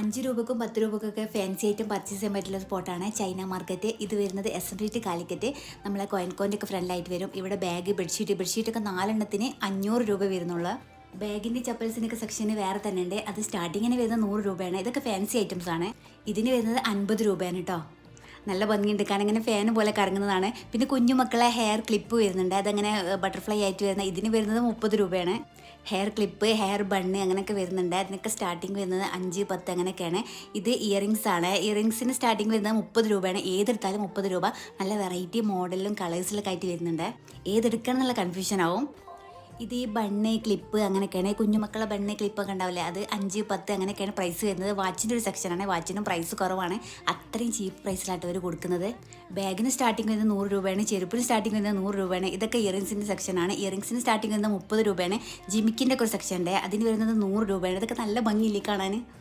അഞ്ച് രൂപക്കും പത്ത് രൂപക്കൊക്കെ fancy item purchase ചെയ്യാൻ പറ്റുന്ന സ്പോട്ടാണ് ചൈന മാർക്കറ്റ് ഇത് വരുന്നത് എസ് എം ടി കാലിക്കറ്റ്. നമ്മളെ കോയൻകോന്റെ ഒക്കെ ഫ്രണ്ടിലായിട്ട് വരും. ഇവിടെ ബാഗ് ബെഡ്ഷീറ്റ് ബെഡ്ഷീറ്റൊക്കെ നാലെണ്ണത്തിന് അഞ്ഞൂറ് രൂപ വരുന്നുള്ളൂ. ബാഗിന്റെ ചപ്പൽസിനൊക്കെ സെക്ഷന് വേറെ തന്നെ ഉണ്ട്. അത് സ്റ്റാർട്ടിങ്ങിന് വരുന്നത് നൂറ് രൂപയാണ്. ഇതൊക്കെ ഫാൻസി ഐറ്റംസ് ആണ്. ഇതിന് വരുന്നത് അൻപത് രൂപയാണ് കേട്ടോ നല്ല ഭംഗിയുണ്ട്. കാരണം ഇങ്ങനെ ഫാൻ പോലെ കറങ്ങുന്നതാണ്. പിന്നെ കുഞ്ഞു മക്കളെ ഹെയർ ക്ലിപ്പ് വരുന്നുണ്ട്. അതങ്ങനെ ബട്ടർഫ്ലൈ ആയിട്ട് വരുന്ന ഇതിന് വരുന്നത് മുപ്പത് രൂപയാണ്. ഹെയർ ക്ലിപ്പ് ഹെയർ ബണ്ണ് അങ്ങനെയൊക്കെ വരുന്നുണ്ട്. അതിനൊക്കെ സ്റ്റാർട്ടിങ് വരുന്നത് അഞ്ച് പത്ത് അങ്ങനെയൊക്കെയാണ്. ഇത് ഇയറിങ്സ് ആണ്. ഇയറിങ്സിന് സ്റ്റാർട്ടിങ് വരുന്നത് മുപ്പത് രൂപയാണ്. ഏതെടുത്താലും മുപ്പത് രൂപ. നല്ല വെറൈറ്റി മോഡലിലും കളേഴ്സിലൊക്കെ ആയിട്ട് വരുന്നുണ്ട്. ഏതെടുക്കണം എന്നുള്ള കൺഫ്യൂഷൻ ആവും. ഇത് ഈ ബണ്ണ് ക്ലിപ്പ് അങ്ങനെയൊക്കെയാണ്. കുഞ്ഞുമക്കളെ ബണ്ണ് ക്ലിപ്പൊക്കെ ഉണ്ടാവില്ലേ? അത് അഞ്ച് പത്ത് അങ്ങനെയൊക്കെയാണ് പ്രൈസ് വരുന്നത്. വാച്ചിന്റെ ഒരു സെക്ഷനാണ് വാച്ചിനും പ്രൈസ് കുറവാണ്. അത്രയും ചീപ്പ് പ്രൈസിലായിട്ട് അവർ കൊടുക്കുന്നത്. ബാഗിന് സ്റ്റാർട്ടിങ് വരുന്നത് നൂറ് രൂപയാണ്. ചെരുപ്പിന് സ്റ്റാർട്ടിങ് വരുന്നത് നൂറ് രൂപയാണ്. ഇതൊക്കെ ഇയറിങ്സിന്റെ സെക്ഷനാണ് ഇയറിങ്സിന് സ്റ്റാർട്ടിങ് വരുന്നത് മുപ്പത് രൂപയാണ്. ജിമിക്കിന്റെ ഒക്കെ ഒരു സെക്ഷൻ ഉണ്ട്. അതിന് വരുന്നത് നൂറ് രൂപയാണ്. ഇതൊക്കെ നല്ല ഭംഗിയില്ലേ കാണാൻ?